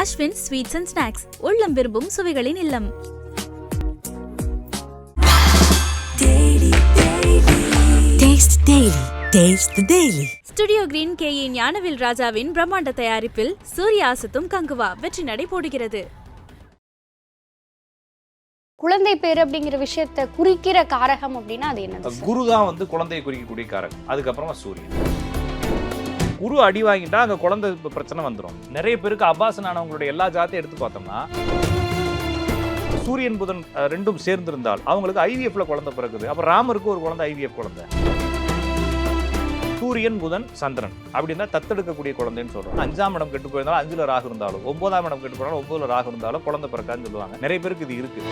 Ashwin sweets and snacks உள்ளம் விரும்பும் சுவைகளின் இல்லம் Taste the Daily. Taste the Daily. Studio green K A Gnanavel ராஜாவின் பிரம்மாண்ட தயாரிப்பில் சூர்யா அசத்தும் கங்குவா வெற்றி நடை போடுகிறது குழந்தை பேர் அப்படிங்கிற விஷயத்த குறிக்கிற காரகம் அப்படின்னா அது என்னது சார்? குரு தான் வந்து குழந்தையை குறிக்கக்கூடிய காரகம் அதுக்கப்புறமா சூரியன் குரு அடி வாங்கிட்டா அங்கே குழந்தை பிரச்சனை வந்துடும் நிறைய பேருக்கு அபாசனானவங்களுடைய எல்லா ஜாத்தையும் எடுத்து பார்த்தோம்னா சூரியன் புதன் ரெண்டும் சேர்ந்திருந்தால் அவங்களுக்கு ஐவிஎஃப்ல குழந்தை பிறகுது அப்ப ராமருக்கு ஒரு குழந்தை ஐவிஎஃப் குழந்தை. சூரியன் புதன் சந்திரன். அப்படின்னா தத்தெடுக்கக்கூடிய குழந்தைன்னு சொல்றோம். அஞ்சாம் இடம் கெட்டு போயிருந்தாலும் அஞ்சுல ராகு இருந்தாலும் ஒன்பதாம் இடம் கெட்டு போனாலும் ஒன்பதுல ராகு இருந்தாலும் குழந்தை பிறக்கான்னு சொல்லுவாங்க. நிறைய பேருக்கு இது இருக்கு.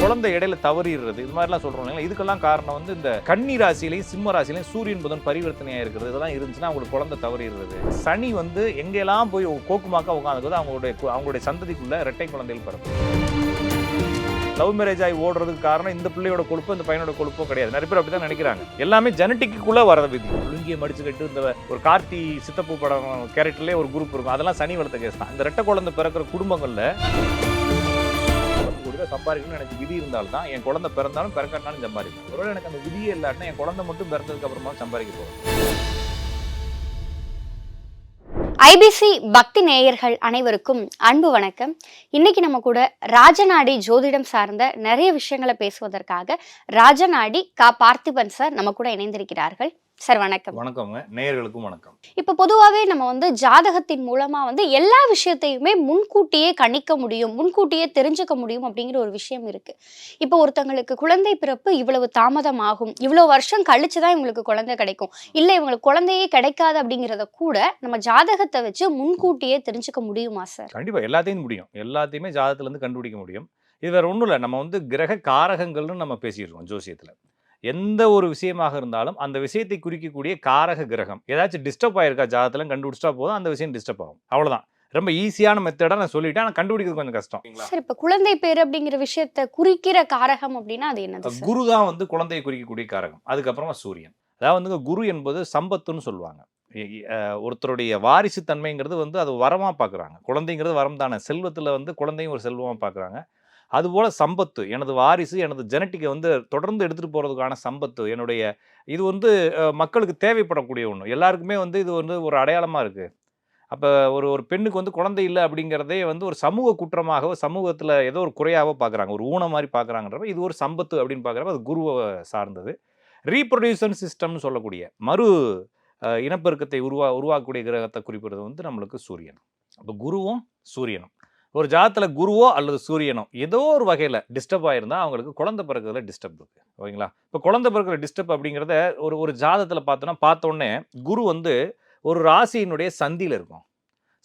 குழந்தை இடையில தவறிடுறது. இது மாதிரிலாம் சொல்கிறோம் இல்லைங்களா? இதுக்கெல்லாம் காரணம் வந்து இந்த கன்னி ராசியிலையும் சிம்ம ராசியிலையும் சூரியன் புதன் பரிவர்த்தனையாக இருக்கிறது இதெல்லாம் இருந்துச்சுன்னா அவங்களுக்கு குழந்தை தவறிடுறது. சனி வந்து எங்கெல்லாம் போய் கோக்குமாக்கா உட்காந்துக்குது அவங்களுடைய அவங்களுடைய சந்ததிக்குள்ள இரட்டை குழந்தைகள் பிறப்பு லவ் மேரேஜ் ஆகி ஓடுறதுக்கு காரணம் இந்த பிள்ளையோட கொழுப்பும் இந்த பையனோட கொழுப்போ கிடையாது. நிறைய பேர் அப்படிதான் நினைக்கிறாங்க. எல்லாமே ஜெனட்டிக்குள்ள வர விதி. லுங்கியை மடிச்சுக்கிட்டு இந்த ஒரு கார்த்தி சித்தப்பு படம் கேரக்டர்லேயே ஒரு குரூப் இருக்கும். அதெல்லாம் சனி வளர்த்த கேஸ் தான். இந்த ரெட்டை குழந்தை பிறக்கிற குடும்பங்களில் பத்து ரூபாய் சம்பாதிக்கணும்னு எனக்கு விதி இருந்தாலும் தான் என் குழந்தை பிறந்தாலும் பிறக்காட்டாலும் சம்பாதிக்கும். ஒருவேளை எனக்கு அந்த விதியே இல்லாட்டினா என் குழந்தை மட்டும் பிறந்ததுக்கு அப்புறமா சம்பாதிக்க போகிறோம் ஐபிசி பக்தி நேயர்கள் அனைவருக்கும் அன்பு வணக்கம். இன்னைக்கு நம்ம கூட ராஜநாடி ஜோதிடம் சார்ந்த நிறைய விஷயங்களை பேசுவதற்காக ராஜநாடி கா பார்த்திபன் சார் நம்ம கூட இணைந்திருக்கிறார்கள். சார் வணக்கம். வணக்கங்க நேயர்களுக்கும் வணக்கம். இப்போ பொதுவாகவே நம்ம வந்து ஜாதகத்தின் மூலமா வந்து எல்லா விஷயத்தையுமே முன்கூட்டியே கணிக்க முடியும் முன்கூட்டியே தெரிஞ்சுக்க முடியும் அப்படிங்கிற ஒரு விஷயம் இருக்கு. இப்போ ஒருத்தங்களுக்கு குழந்தை பிறப்பு இவ்வளவு தாமதம் ஆகும் இவ்வளவு வருஷம் கழிச்சு தான் இவங்களுக்கு குழந்தை கிடைக்கும். இல்லை இவங்களுக்கு குழந்தையே கிடைக்காது அப்படிங்கிறத கூட நம்ம ஜாதகத்தை வச்சு முன்கூட்டியே தெரிஞ்சுக்க முடியுமா சார்? கண்டிப்பா எல்லாத்தையும் முடியும். எல்லாத்தையுமே ஜாதகத்துல இருந்து கண்டுபிடிக்க முடியும். இது வேற ஒன்றும் இல்லை. நம்ம வந்து கிரக காரகங்கள்னு நம்ம இருக்கோம் ஜோசியத்துல. எந்த ஒரு விஷயமாக இருந்தாலும் அந்த விஷயத்தை குறிக்கக்கூடிய காரக கிரகம். ஏதாச்சும் டிஸ்டர்ப் ஆயிருக்கா ஜாதகத்துல கண்டுபிடிச்சா போதும் அந்த விஷயம் டிஸ்டர்ப் ஆகும். அவ்வளவுதான். ரொம்ப ஈஸியான மெத்தடா நான் சொல்லிட்டேன். ஆனால் கண்டுபிடிக்கிறது கொஞ்சம் கஷ்டம். சார் இப்போ குழந்தை பேர் அப்படிங்கிற விஷயத்த குறிக்கிற காரகம் அப்படின்னா அது என்னது சார் குரு தான் வந்து குழந்தையை குறிக்கக்கூடிய காரகம். அதுக்கப்புறமா சூரியன். அதாவது வந்து குரு என்பது சம்பத்துன்னு சொல்லுவாங்க. ஒருத்தருடைய வாரிசு தன்மைங்கிறது வந்து அது வரமா பார்க்குறாங்க குழந்தைங்கிறது வரம் தானே. செல்வத்தில் வந்து குழந்தையும் ஒரு செல்வமாக பார்க்குறாங்க அதுபோல் சம்பத்து. எனது வாரிசு எனது ஜெனட்டிக்கை வந்து தொடர்ந்து எடுத்துகிட்டு போகிறதுக்கான சம்பத்து. என்னுடைய இது வந்து மக்களுக்கு தேவைப்படக்கூடிய ஒன்று எல்லாருக்குமே வந்து இது வந்து ஒரு அடையாளமாக இருக்குது அப்போ ஒரு ஒரு பெண்ணுக்கு வந்து குழந்தை இல்லை அப்படிங்கிறதே வந்து ஒரு சமூக குற்றமாகவோ சமூகத்தில் ஏதோ ஒரு குறையாகவோ பார்க்குறாங்க ஒரு ஊனம் மாதிரி பார்க்குறாங்கன்றப்ப இது ஒரு சம்பத்து அப்படின்னு பார்க்குறப்ப அது குருவை சார்ந்தது. ரீப்ரொடியூசன் சிஸ்டம்னு சொல்லக்கூடிய மறு இனப்பெருக்கத்தை உருவா உருவாக்கக்கூடிய கிரகத்தை குறிப்பிடுறது வந்து நம்மளுக்கு சூரியன். அப்போ குருவும் சூரியனும். ஒரு ஜாதத்தில் குருவோ அல்லது சூரியனோ ஏதோ ஒரு வகையில் டிஸ்டர்ப் ஆகிருந்தால் அவங்களுக்கு குழந்தை பிறக்கிறதுல டிஸ்டர்ப் இருக்குது ஓகேங்களா? இப்போ குழந்தை பிறக்கிற டிஸ்டர்ப் அப்படிங்கிறத ஒரு ஒரு ஜாதத்தில் பார்த்தோன்னா பார்த்தோன்னே குரு வந்து ஒரு ராசியினுடைய சந்தியில் இருக்கும்.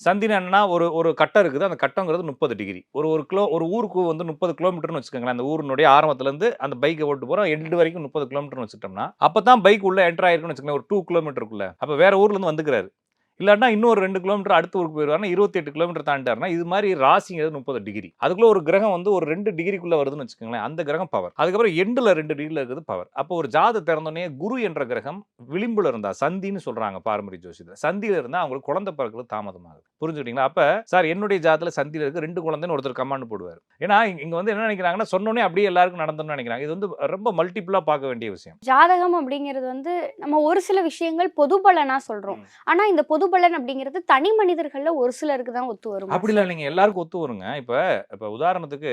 சந்தினா என்னன்னா ஒரு ஒரு கட்டம் இருக்குது. அந்த கட்டங்கிறது முப்பது டிகிரி. ஒரு ஒரு கிலோ ஒரு ஊருக்கு வந்து முப்பது கிலோமீட்டர்னு வச்சுக்கோங்களேன். அந்த ஊரினுடைய ஆரம்பத்துலேருந்து அந்த பைக்கை ஓட்டு போகிறோம் எண்டு வரைக்கும் முப்பது கிலோமீட்டர்னு வச்சுட்டோம்னா அப்போ தான் பைக் உள்ளே என்டர் ஆயிருக்குன்னு வச்சுக்கோங்களேன். ஒரு டூ கிலோமீட்டருக்குள்ளே அப்போ வேற ஊர்லேருந்து வந்துக்கிறாரு. இல்லாட்டினா இன்னொரு ரெண்டு கிலோமீட்டர் அடுத்த ஊருக்கு போயிடுவாருன்னா இருபத்தி எட்டு கிலோமீட்டர் தாண்டாருன்னா இது மாதிரி ராசிங்கிறது முப்பது டிகிரி அதுக்குள்ள ஒரு கிரகம் வந்து ஒரு ரெண்டு டிகிரிக்குள்ள வருதுன்னு வச்சுக்கோங்களேன் அந்த கிரகம் பவர் அதுக்கப்புறம் எண்டில் ரெண்டு டிகிரியில் இருக்குது பவர் அப்போ ஒரு ஜாத திறந்தோடனே குரு என்ற கிரகம் விளிம்புல இருந்தா சந்தின்னு சொல்றாங்க பாரம்பரிய ஜோசியத்தில். சந்தியில இருந்தா அவங்களுக்கு குழந்தை பிறக்கிறது தாமதமாகுது. புரிஞ்சுக்கிட்டீங்களா அப்ப சார் என்னுடைய ஜாதத்துல சந்தியில இருக்கு ரெண்டு குழந்தைன்னு ஒருத்தர் கமாண்ட் போடுவார். ஏன்னா இங்க- வந்து என்ன நினைக்கிறாங்கன்னா சொன்னோடனே அப்படியே எல்லாருக்கும் நடந்தணும்னு நினைக்கிறாங்க. இது வந்து ரொம்ப மல்டிபிளா பார்க்க வேண்டிய விஷயம். ஜாதகம் அப்படிங்கிறது வந்து நம்ம ஒரு சில விஷயங்கள் பொது பலனா சொல்றோம். ஆனா இந்த பொது பொதுபலன் அப்படிங்கிறது தனி மனிதர்கள்ல ஒரு சிலருக்கு தான் ஒத்து வரும். அப்படிலாம் இல்லைங்க. எல்லாருக்கும் ஒத்து வருங்க. இப்போ இப்போ உதாரணத்துக்கு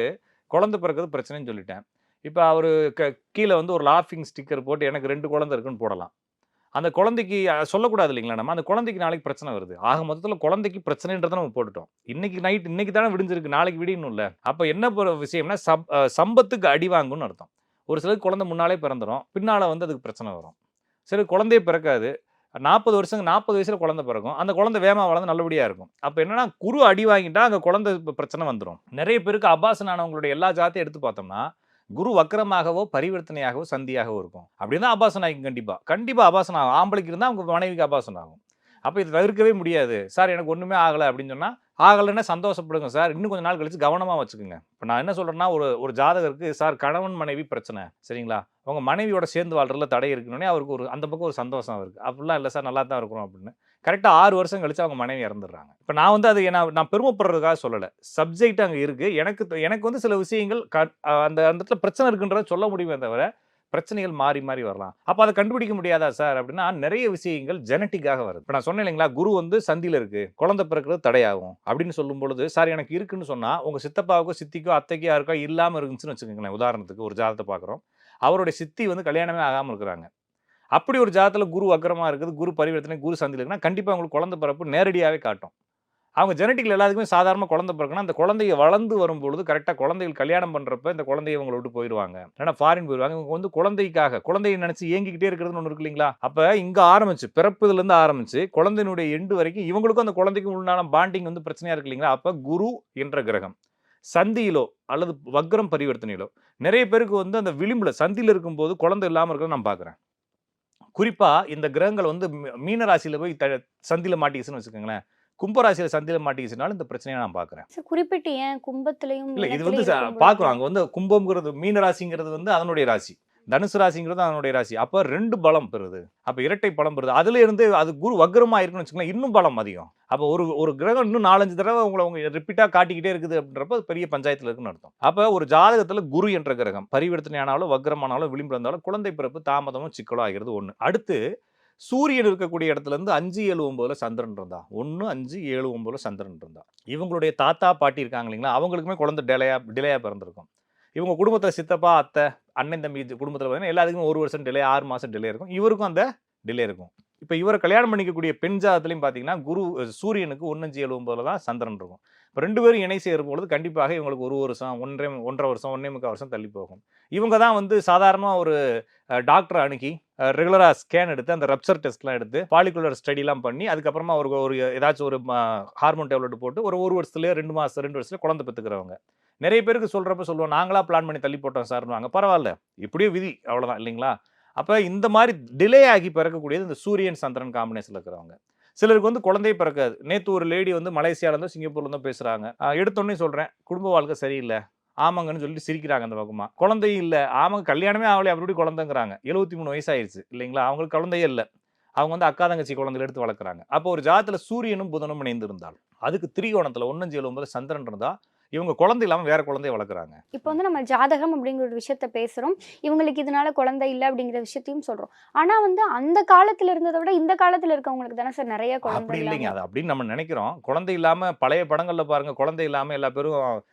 குழந்தை பிறக்கிறது பிரச்சனைன்னு சொல்லிட்டேன். இப்போ அவர் க கீழே வந்து ஒரு லாஃபிங் ஸ்டிக்கர் போட்டு எனக்கு ரெண்டு குழந்தை இருக்குன்னு போடலாம். அந்த குழந்தைக்கு சொல்லக்கூடாது இல்லைங்களா நம்ம? அந்த குழந்தைக்கு நாளைக்கு பிரச்சனை வருது. ஆக மொத்தத்தில் குழந்தைக்கு பிரச்சனைன்றதை நம்ம போட்டுட்டோம். இன்னைக்கு நைட் இன்னைக்கு தானே விடிஞ்சிருக்கு. நாளைக்கு விடியணும் இல்லை அப்போ என்ன விஷயம்னா சம் சம்பத்துக்கு அடி வாங்கும்னு அர்த்தம். ஒரு சிலருக்கு குழந்தை முன்னாலே பிறந்துடும் பின்னால் வந்து அதுக்கு பிரச்சனை வரும். சரி குழந்தையே பிறக்காது. நாற்பது வருஷம் நாற்பது வயசுல குழந்தை பிறக்கும். அந்த குழந்தை வேமா வளர்ந்து நல்லபடியாக இருக்கும். அப்போ என்னன்னா குரு அடி வாங்கிட்டா அங்கே குழந்தை பிரச்சனை வந்துடும் நிறைய பேருக்கு அபாசனானவங்களுடைய எல்லா ஜாத்தையும் எடுத்து பார்த்தோம்னா குரு வக்கரமாகவோ பரிவர்த்தனையாகவோ சந்தியாகவோ இருக்கும். அப்படி தான் அபாசனம் ஆகும் கண்டிப்பாக கண்டிப்பாக அபாசனம் ஆகும். ஆம்பளைக்கு இருந்தால் அவங்க மனைவிக்கு அபாசனம் ஆகும். அப்போ இதை தவிர்க்கவே முடியாது. சார் எனக்கு ஒன்றுமே ஆகலை அப்படின்னு சொன்னால் ஆகலைன்னா சந்தோஷப்படுங்க சார். இன்னும் கொஞ்சம் நாள் கழிச்சு கவனமாக வச்சுக்கோங்க. இப்போ நான் என்ன சொல்கிறேன்னா ஒரு ஒரு ஜாதகருக்கு சார் கணவன் மனைவி பிரச்சனை சரிங்களா? அவங்க மனைவியோட சேர்ந்து வாழ்றதுல தடை இருக்குன்னே அவருக்கு ஒரு அந்த பக்கம் ஒரு சந்தோஷம் இருக்குது அப்படிலாம் இல்லை சார் நல்லா தான் இருக்கிறோம் அப்படின்னு. கரெக்டாக ஆறு வருஷம் கழிச்சு அவங்க மனைவி இறந்துடுறாங்க. இப்போ நான் வந்து அது நான் நான் பெருமைப்படுறதுக்காக சொல்லலை. சப்ஜெக்ட் அங்கே இருக்குது எனக்கு எனக்கு வந்து சில விஷயங்கள் க அந்த அந்த இடத்துல பிரச்சனை இருக்குன்றத சொல்ல முடியுமே தவிர பிரச்சனைகள் மாறி மாறி வரலாம். அப்போ அதை கண்டுபிடிக்க முடியாதா சார்? அப்படின்னா நிறைய விஷயங்கள் ஜெனட்டிக்காக வருது. இப்போ நான் சொன்னேன் இல்லைங்களா குரு வந்து சந்தியில் இருக்கு குழந்தை பிறக்கிறது தடையாகும் அப்படின்னு சொல்லும் பொழுது சார் எனக்கு இருக்குன்னு சொன்னால் உங்கள் சித்தப்பாவுக்கோ சித்திக்கோ அத்தைக்கோ யாருக்கோ இல்லாமல் இருந்துச்சுன்னு வச்சுக்கோங்களேன் உதாரணத்துக்கு ஒரு ஜாதத்தை பார்க்குறோம். அவருடைய சித்தி வந்து கல்யாணமே ஆகாமல் இருக்கிறாங்க. அப்படி ஒரு ஜாதத்தில் குரு அக்கிரமாக இருக்குது குரு பரிவர்த்தனை குரு சந்தியில் இருக்குன்னா கண்டிப்பாக உங்களுக்கு குழந்தை பிறப்பு நேரடியாகவே காட்டும். அவங்க ஜெனட்டிக்கில் எல்லாத்துக்குமே சாதாரண குழந்தை பிறக்கணும் அந்த குழந்தைய வளர்ந்து வரும்பொழுது கரெக்டாக குழந்தைகள் கல்யாணம் பண்ணுறப்ப இந்த குழந்தைய இவங்களை விட்டு போயிடுவாங்க. ஏன்னா ஃபாரின் போயிடுவாங்க. இவங்க வந்து குழந்தைக்காக குழந்தையை நினச்சி ஏங்கிக்கிட்டே இருக்கிறதுன்னு ஒன்று இருக்கு இல்லைங்களா? அப்போ இங்கே ஆரம்பிச்சு பிறப்புலேருந்து ஆரம்பிச்சு குழந்தையினுடைய எண்டு வரைக்கும் இவங்களுக்கும் அந்த குழந்தைக்கும் உண்டான பாண்டிங் வந்து பிரச்சனையாக இருக்கு இல்லைங்களா? அப்போ குரு என்ற கிரகம் சந்தியிலோ அல்லது வக்ரம் பரிவர்த்தனையிலோ நிறைய பேருக்கு வந்து அந்த விளிம்புல சந்தியில் இருக்கும்போது குழந்தை இல்லாமல் இருக்கிறத நான் பார்க்குறேன் குறிப்பாக இந்த கிரகங்கள் வந்து மீ- போய் த சந்தியில் மாட்டிக்கிச்சுன்னு வச்சுக்கோங்களேன். கும்பராசியில சந்தியில மாட்டிக்கிச்சுனாலும் இந்த பிரச்சனையை நான் பார்க்குறேன் குறிப்பிட்டு ஏன் கும்பத்திலையும் இல்ல இது வந்து பார்க்குறோம் அங்க வந்து கும்பம்ங்கிறது மீன ராசிங்கிறது வந்து அதனுடைய ராசி. தனுசு ராசிங்கிறது அதனுடைய ராசி. அப்ப ரெண்டு பலம் பெறுது. அப்ப இரட்டை பலம் பெறுது. அதுல இருந்து அது குரு வக்ரமா இருக்குன்னு வச்சுக்கோங்களேன் இன்னும் பலம் அதிகம். அப்ப ஒரு ஒரு கிரகம் இன்னும் நாலஞ்சு தடவை உங்களை உங்க ரிப்பீட்டா காட்டிக்கிட்டே இருக்குது அப்படின்றப்ப பெரிய பஞ்சாயத்துல இருக்குன்னு அர்த்தம். அப்ப ஒரு ஜாதகத்துல குரு என்ற கிரகம் பரிவர்த்தனை ஆனாலும் வக்ரமானாலும் விளிம்பு இருந்தாலும் குழந்தை பிறப்பு தாமதமும் சிக்கலும் ஆகிறது ஒண்ணு. அடுத்து சூரியன் இருக்கக்கூடிய இடத்துல இருந்து அஞ்சு ஏழு ஒம்பதுல சந்திரன் இருந்தா. ஒன்று அஞ்சு ஏழு ஒம்பதுல சந்திரன் இருந்தா. இவங்களுடைய தாத்தா பாட்டி இருக்காங்க இல்லைங்களா? அவங்களுக்குமே குழந்தை டிலேயா டிலேயா பிறந்திருக்கும். இவங்க குடும்பத்தில் சித்தப்பா அத்தை அண்ணன் தம்பி குடும்பத்தில் பார்த்தீங்கன்னா எல்லாத்துக்குமே ஒரு வருஷம் டிலே ஆறு மாதம் டிலே இருக்கும். இவருக்கும் அந்த டிலே இருக்கும். இப்போ இவரை கல்யாணம் பண்ணிக்கக்கூடிய பெண் ஜாதத்துலையும் பார்த்தீங்கன்னா குரு சூரியனுக்கு ஒன்னஞ்சு ஏழு ஒன்பதுல தான் சந்திரன் இருக்கும். இப்போ ரெண்டு பேரும் இணை சேரும் பொழுது கண்டிப்பாக இவங்களுக்கு ஒரு வருஷம் ஒன்றரை ஒன்றரை வருஷம் ஒன்றே முக்கால் வருஷம் தள்ளி போகும். இவங்க தான் வந்து சாதாரணமாக ஒரு டாக்டரை அணுகி ரெகுலராக ஸ்கேன் எடுத்து அந்த ரப்சர் டெஸ்ட்லாம் எடுத்து பாலிகுலர் ஸ்டடிலாம் பண்ணி அதுக்கப்புறமா ஒரு ஒரு ஏதாச்சும் ஒரு ஹார்மோன் டேப்லெட் போட்டு ஒரு ஒரு வருஷத்துலேயே ரெண்டு மாதம் ரெண்டு வருஷத்துல குழந்தை பெற்றுக்கிறவங்க நிறைய பேருக்கு சொல்கிறப்ப சொல்லுவோம் நாங்களாக பிளான் பண்ணி தள்ளி போட்டோம் சார்னுவாங்க பரவாயில்ல இப்படியே விதி அவ்வளோதான் இல்லைங்களா? அப்போ இந்த மாதிரி டிலே ஆகி பிறக்கக்கூடியது இந்த சூரியன் சந்திரன் காம்பினேஷனில் இருக்கிறவங்க. சிலருக்கு வந்து குழந்தையே பிறக்காது. நேற்று ஒரு லேடி வந்து மலேசியாவிலேருந்தோ சிங்கப்பூர்லேருந்து பேசுகிறாங்க எடுத்தோன்னே சொல்கிறேன் குடும்ப வாழ்க்கை சரியில்லை. ஆமாங்கன்னு சொல்லிட்டு சிரிக்கிறாங்க அந்த பக்கமா. குழந்தையும் இல்லை. ஆமாங்க கல்யாணமே ஆகலை அப்படி குழந்தைங்கிறாங்க. எழுபத்தி மூணு வயசாயிருச்சு. இல்லைங்களா? அவங்களுக்கு குழந்தையே இல்லை. அவங்க வந்து அக்கா தங்கச்சி குழந்தைகளை எடுத்து வளர்க்குறாங்க. அப்போ ஒரு ஜாதத்தில் சூரியனும் புதனும் இணைந்திருந்தால் அதுக்கு திரிகோணத்தில் ஒன்னஞ்சு ஏழு ஒன்பது சந்திரன் இருந்தால் இவங்க குழந்தை இல்லாமல் வேற குழந்தைய வளர்க்குறாங்க. இப்போ வந்து நம்ம ஜாதகம் அப்படிங்கிற ஒரு விஷயத்த பேசுறோம். இவங்களுக்கு இதனால குழந்தை இல்லை அப்படிங்கிற விஷயத்தையும் சொல்றோம். ஆனா வந்து அந்த காலத்துல இருந்ததை விட இந்த காலத்துல இருக்கவங்களுக்கு தானே சார் நிறைய குழந்தை அப்படி இல்லைங்க. அது அப்படின்னு நம்ம நினைக்கிறோம். குழந்தை இல்லாம பழைய படங்கள்ல பாருங்க. குழந்தை இல்லாம எல்லா பேரும்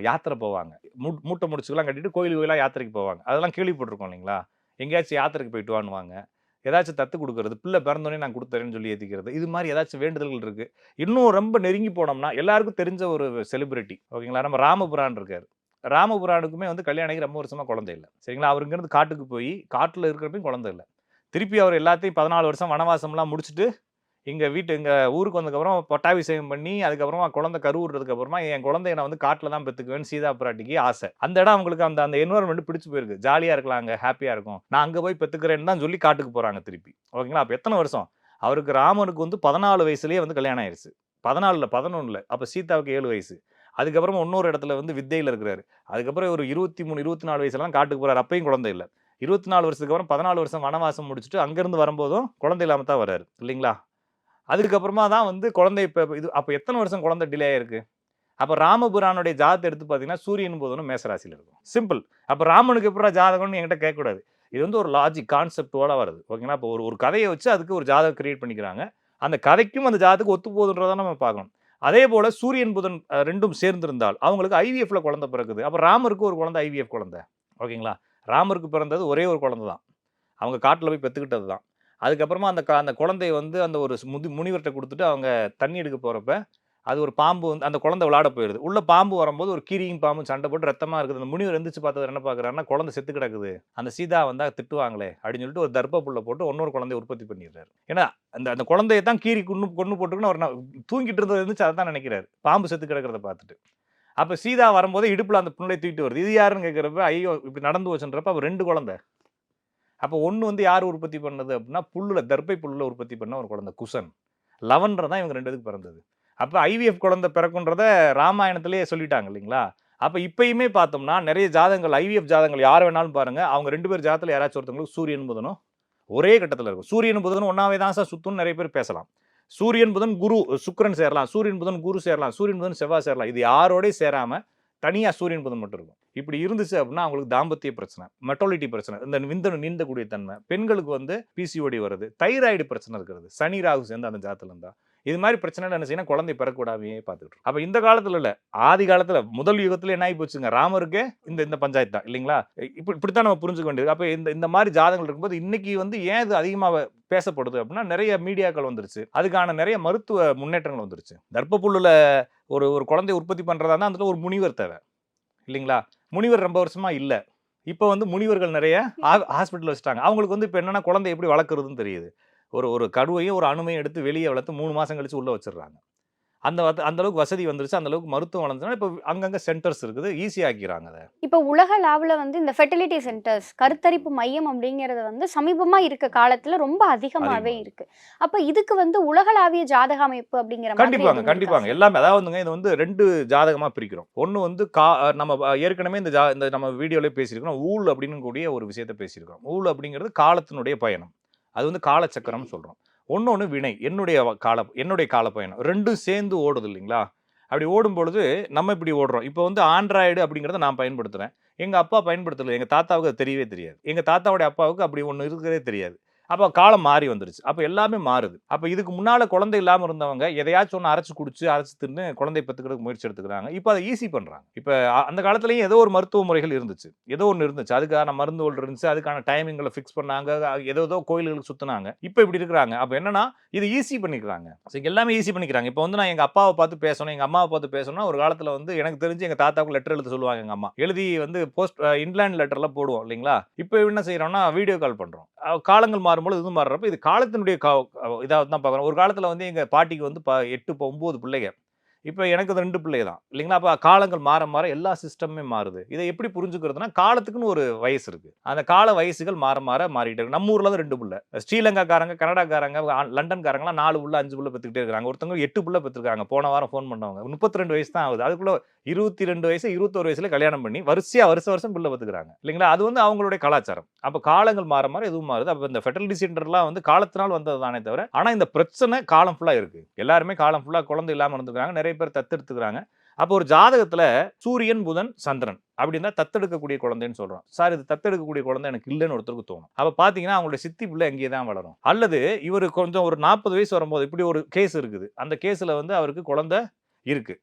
யாத்திரை போவாங்க. மூ- மூட்டை முடிச்சுக்கெல்லாம் கட்டிட்டு கோயில் கோயிலாக யாத்திரைக்கு போவாங்க. அதெல்லாம் கேள்விப்பட்டிருக்கோம் இல்லைங்களா? எங்கேயாச்சும் யாத்திரைக்கு போயிட்டு வாங்குவாங்க ஏதாச்சும் தத்து கொடுக்கறது பிள்ளை பிறந்தோடனே நான் கொடுத்துறேன்னு சொல்லி ஏற்றிக்கிறது இது மாதிரி ஏதாச்சும் வேண்டுதல்கள் இருக்குது இன்னும் ரொம்ப நெருங்கி போனோம்னா எல்லாருக்கும் தெரிஞ்ச ஒரு செலிபிரிட்டி ஓகேங்களா? நம்ம ராமபுரான் இருக்கார். ராமபுரானுக்குமே வந்து கல்யாணிக்கு ரொம்ப வருஷமாக குழந்தை இல்லை. சரிங்களா? அவர் இங்கேருந்து காட்டுக்கு போய் காட்டில் இருக்கிறப்பையும் குழந்தை இல்லை. திருப்பி அவர் எல்லாத்தையும் பதினாலு வருஷம் வனவாசம்லாம் முடிச்சுட்டு எங்கள் வீட்டு எங்கள் ஊருக்கு வந்ததுக்கப்புறம் பட்டாபிஷேகம் பண்ணி அதுக்கப்புறமா குழந்தை கருவுறதுக்கு அப்புறமா என் குழந்தைய நான் வந்து காட்டில் தான் பெற்றுக்குவேன் சீதா பிராட்டிக்கு ஆசை. அந்த இடம் அவங்களுக்கு அந்த அந்த என்வரன்மெண்ட் பிடிச்சி போயிருக்கு. ஜாலியாக இருக்கலாம் அங்கே ஹாப்பியாக இருக்கும். நான் அங்கே போய் பெற்றுக்கிறேன்னு தான் சொல்லி காட்டுக்கு போகிறாங்க திருப்பி. ஓகேங்களா? அப்போ எத்தனை வருஷம்? அவருக்கு ராமனுக்கு வந்து பதினாலு வயசுலேயே வந்து கல்யாணம் ஆயிடுச்சு பதினாலுல பதினொன்னுல. அப்போ சீதாவுக்கு ஏழு வயசு. அதுக்கப்புறம் இன்னொரு இடத்துல வந்து வித்தையில் இருக்கிறாரு. அதுக்கப்புறம் ஒரு இருபத்தி மூணு இருபத்தி நாலு வயசுலாம் காட்டுக்கு போகிறார் அப்பையும் குழந்தை இல்லை. இருபத்தி நாலு வருஷத்துக்கு அப்புறம் பதினாலு வருஷம் வனவாசம் முடிச்சுட்டு அங்கேருந்து வரும்போதும் குழந்தை இல்லாமல் தான் வர்றாரு. இல்லைங்களா? அதுக்கப்புறமா தான் வந்து குழந்தை இப்போ இது அப்போ எத்தனை வருஷம் குழந்தை டிலே ஆயிருக்கு? அப்போ ராமபுரானுடைய ஜாதத்தை எடுத்து பார்த்தீங்கன்னா சூரியன் போதனும் மேசராசியில் இருக்கும். சிம்பிள் அப்போ ராமனுக்கு எப்படா ஜாதகம்னு என்கிட்ட கேட்கக்கூடாது. இது வந்து ஒரு லாஜிக் கான்செப்டோட வருது. ஓகேங்களா இப்போ ஒரு ஒரு கதையை வச்சு அதுக்கு ஒரு ஜாதகம் கிரியேட் பண்ணிக்கிறாங்க. அந்த கதைக்கும் அந்த ஜாதத்துக்கு ஒத்து போகுதுன்றதை நம்ம பார்க்கணும். அதே போல் சூரியன் புதன் ரெண்டும் சேர்ந்திருந்தால் அவங்களுக்கு ஐவிஎஃப்ல குழந்தை பிறக்குது. அப்போ ராமருக்கு ஒரு குழந்தை ஐவிஎஃப் குழந்தை. ஓகேங்களா ராமருக்கு பிறந்தது ஒரே ஒரு குழந்தை தான் அவங்க காட்டில் போய் பெற்றுக்கிட்டது தான் அதுக்கப்புறமா அந்த க- அந்த குழந்தைய வந்து அந்த ஒரு முதி முனிவர்கிட்ட கொடுத்துட்டு அவங்க தண்ணி எடுக்க போகிறப்ப அது ஒரு பாம்பு வந்து அந்த குழந்தை விளாட போயிடுது உள்ள பாம்பு வரும்போது ஒரு கீரியும் பாம்பும் சண்டை போட்டு ரத்தமாக இருக்குது. அந்த முனிவர் எந்திரிச்சு பார்த்தவர் என்ன பார்க்குறாருன்னா குழந்தை செத்து கிடக்குது. அந்த சீதா வந்தா திட்டுவாங்களே அப்படின்னு சொல்லிட்டு ஒரு தர்ப்ப புல்ல போட்டு இன்னொரு குழந்தைய உற்பத்தி பண்ணிடுறாரு. ஏன்னா அந்த அந்த குழந்தைய தான் கீரி கொண்டு கொண்டு போட்டுக்குன்னு அவர் தூங்கிட்டு இருந்தது இருந்துச்சு அதை தான் நினைக்கிறாரு. பாம்பு செத்து கிடக்கிறத பார்த்துட்டு. அப்போ சீதா வரும்போது இடுப்பில் அந்த புண்ணை தூக்கிட்டு வருது. இது யாருன்னு கேட்குறப்ப ஐயோ இப்படி நடந்து வச்சுன்றப்ப அவர் ரெண்டு குழந்தை. அப்போ ஒன்று வந்து யார் உற்பத்தி பண்ணது அப்படின்னா புல்லில் தர்ப்பை புல்லில் உற்பத்தி பண்ண ஒரு குழந்தை குசன். லவன்ற தான் இவங்க ரெண்டு பேருக்கு பிறந்தது. அப்போ ஐவிஎஃப் குழந்தை பிறக்குன்றத ராமாயணத்திலேயே சொல்லிட்டாங்க இல்லைங்களா? அப்போ இப்பயுமே பார்த்தோம்னா நிறைய ஜாதகங்கள் ஐவிஎஃப் ஜாதகங்கள் யார் வேணாலும் பாருங்கள் அவங்க ரெண்டு பேர் ஜாதத்தில் யாராச்சும் ஒருத்தவங்களுக்கு சூரியன் புதனும் ஒரே கட்டத்தில் இருக்கும். சூரியன் புதனும் ஒன்றாவே தான் சார் சுத்தும்னு நிறைய பேர் பேசலாம். சூரியன் புதன் குரு சுக்கிரன் சேரலாம். சூரியன் புதன் குரு சேரலாம். சூரியன் புதன் செவ்வாய் சேரலாம். இது யாரோடய சேராமல் தனியாக சூரியன் புதன் மட்டும் இருக்கும். இப்படி இருந்துச்சு அப்படின்னா அவங்களுக்கு தாம்பத்திய பிரச்சனை மெட்டாலிட்டி பிரச்சனை இந்த விந்தணு நீந்தக்கூடிய தன்மை பெண்களுக்கு வந்து பிசிஓடி வருது தைராய்டு பிரச்சனை இருக்கிறது. சனி ராகு சேர்ந்து அந்த ஜாத்தில் இருந்தால் இது மாதிரி பிரச்சனை என்ன செய்யணும்? குழந்தை பிறக்கூடாமே பார்த்துக்கிட்டு அப்போ இந்த காலத்தில் இல்லை ஆதி காலத்தில் முதல் யுகத்தில் என்ன ஆகி போச்சுங்க ராமருக்கு இந்த இந்த பஞ்சாயத்து தான் இல்லைங்களா? இப்படி இப்படித்தான் நம்ம புரிஞ்சுக்க வேண்டியது. அப்போ இந்த இந்த மாதிரி ஜாதகங்கள் இருக்கும்போது இன்னைக்கு வந்து ஏன் இது அதிகமாக பேசப்படுது அப்படின்னா நிறைய மீடியாக்கள் வந்துருச்சு. அதுக்கான நிறைய மருத்துவ முன்னேற்றங்கள் வந்துருச்சு. தர்ப்பப்புல்லுல ஒரு ஒரு குழந்தை உற்பத்தி பண்ணுறதா இருந்தால் அதில் ஒரு முனிவர் தேவை. இல்லைங்களா? முனிவர் ரொம்ப வருஷமா இல்ல. இப்போ வந்து முனிவர்கள் நிறைய ஹாஸ்பிட்டல் வச்சுட்டாங்க. அவங்களுக்கு வந்து இப்போ என்னன்னா குழந்தை எப்படி வளர்க்குறதுன்னு தெரியுது. ஒரு ஒரு கருவையும் ஒரு அணுமையும் எடுத்து வெளியே வளர்த்து மூணு மாசம் கழிச்சு உள்ள வச்சிடுறாங்க. அந்த அந்த அளவுக்கு வசதி வந்துருச்சு அந்த அளவுக்கு மருத்துவம் வளர்ந்துச்சுன்னா இப்போ அங்கங்க சென்டர்ஸ் இருக்குது ஈஸி ஆக்கிக்கிறாங்க அதை. இப்போ உலக லாவில் வந்து இந்த ஃபெர்டிலிட்டி சென்டர்ஸ் கருத்தரிப்பு மையம் அப்படிங்கிறது வந்து சமீபமா இருக்க காலத்துல ரொம்ப அதிகமாவே அதிகமா. இருக்கு. அப்ப இதுக்கு வந்து உலகளாவிய ஜாதக அமைப்பு அப்படிங்கிற கண்டிப்பாங்க கண்டிப்பாங்க? எல்லாமே அதாவதுங்க இது வந்து ரெண்டு ஜாதகமா பிரிக்கிறோம். ஒன்று வந்து கா நம்ம ஏற்கனவே இந்த ஜா இந்த நம்ம வீடியோலேயே பேசியிருக்கிறோம். ஊழ் அப்படின்னு கூடிய ஒரு விஷயத்த பேசியிருக்கிறோம். ஊழ் அப்படிங்கிறது காலத்தினுடைய பயணம். அது வந்து காலச்சக்கரம் சொல்றோம். ஒன்னொன்று வினை என்னுடைய கால என்னுடைய காலப்பயணம். ரெண்டும் சேர்ந்து ஓடுது இல்லைங்களா? அப்படி ஓடும் பொழுது நம்ம இப்படி ஓடுறோம். இப்போ வந்து ஆண்ட்ராய்டு அப்படிங்கிறத நான் பயன்படுத்துகிறேன் எங்கள் அப்பா பயன்படுத்தலை எங்கள் தாத்தாவுக்கு அது தெரியவே தெரியாது. எங்கள் தாத்தாவுடைய அப்பாவுக்கு அப்படி ஒன்று இருக்கிறதே தெரியாது. அப்போ காலம் மாறி வந்துருச்சு. அப்போ எல்லாமே மாறுது. அப்போ இதுக்கு முன்னால் குழந்தை இல்லாமல் இருந்தவங்க எதையாச்சும் ஒன்று அரைச்சி குடிச்சு அரைச்சி தின்னு குழந்தை பெற்றுக்கிறதுக்கு முயற்சி எடுத்துக்கிறாங்க. இப்போ அதை ஈஸி பண்ணுறாங்க இப்போ அந்த காலத்துலேயும் ஏதோ ஒரு மருத்துவ முறைகள் இருந்துச்சு. ஏதோ ஒன்று இருந்துச்சு. அதுக்கான மருந்துகள் இருந்துச்சு. அதுக்கான டைமிங்களை ஃபிக்ஸ் பண்ணாங்க. ஏதோ ஏதோ கோயில்களுக்கு சுற்றினாங்க இப்போ இப்படி இருக்கிறாங்க. அப்போ என்னன்னா இது ஈஸி பண்ணிக்கிறாங்க. சரி எல்லாமே ஈஸி பண்ணிக்கிறாங்க. இப்போ வந்து நான் எங்கள் அப்பாவை பார்த்து பேசணும் எங்கள் அம்மாவை பார்த்து பேசணும்னா ஒரு காலத்தில் வந்து எனக்கு தெரிஞ்சு எங்கள் தாத்தாவுக்கு லெட்டர் எழுத சொல்லுவாங்க எங்கள் அம்மா. எழுதி வந்து போஸ்ட் இன்லேண்ட் லெட்டர்லாம் போடுவோம் இல்லைங்களா? இப்போ என்ன செய்கிறோம்னா வீடியோ கால் பண்ணுறோம் காலங்கள் மாறும். மாறும்போது இது மாறுறப்ப இது காலத்தினுடைய கா இதாக தான் பார்க்குறோம் ஒரு காலத்தில் வந்து எங்கள் பாட்டிக்கு வந்து ப எட்டு ஒம்பது பிள்ளைங்க. இப்போ எனக்கு ரெண்டு பிள்ளை தான். இல்லைங்களா? அப்போ காலங்கள் மாற மாற எல்லா சிஸ்டமுமே மாறுது. இதை எப்படி புரிஞ்சுக்கிறதுனா காலத்துக்குன்னு ஒரு வயசு இருக்குது அந்த கால வயசுகள் மாற மாற மாறிட்டு இருக்கு. நம்ம ஊரில் தான் ரெண்டு பிள்ளை. ஸ்ரீலங்காக்காரங்க கனடாக்காரங்க லண்டன்காரங்களாம் நாலு புள்ள அஞ்சு புள்ள பெற்றுக்கிட்டே இருக்காங்க. ஒருத்தவங்க எட்டு புள்ள பெற்றுருக்காங்க போன வாரம் ஃபோன் பண்ணவங்க. முப்பத்தி ரெண்டு வயசு தான் ஆகுது. அதுக்குள்ளே இருபத்தி ரெண்டு வயசு இருபத்தோரு வயசுல கல்யாணம் பண்ணி வரிசையா வருஷ வருஷம் பிள்ளை பெற்றுக்கிறாங்க இல்லைங்களா? அது வந்து அவங்களுடைய கலாச்சாரம். அப்போ காலங்கள் மாற மாற எதுவும் மாறுது. அப்போ இந்த ஃபெர்டிலிட்டி சென்டர்லாம் வந்து காலத்தினால் வந்தது தானே தவிர ஆனால் இந்த பிரச்சனை காலம் ஃபுல்லாக இருக்குது எல்லாருமே காலம் ஃபுல்லாக குழந்தை இல்லாமல் இருந்துக்கிறாங்க நிறைய பேர் தத்தெடுத்துக்கிறாங்க. அப்போ ஒரு ஜாதகத்துல சூரியன் புதன் சந்திரன் அப்படின்னா தத்தெடுக்கக்கூடிய குழந்தைன்னு சொல்கிறோம் சார் இது தத்தெடுக்கக்கூடிய குழந்தை எனக்கு இல்லைன்னு ஒருத்தருக்கு தோணும். அப்ப பாத்தீங்கன்னா அவங்களோட சித்தி பிள்ளை அங்கேயே தான் வளரும். அல்லது இவர் கொஞ்சம் ஒரு நாற்பது வயசு வரும்போது இப்படி ஒரு கேஸ் இருக்குது. அந்த கேஸில் வந்து அவருக்கு குழந்தை இருக்கு.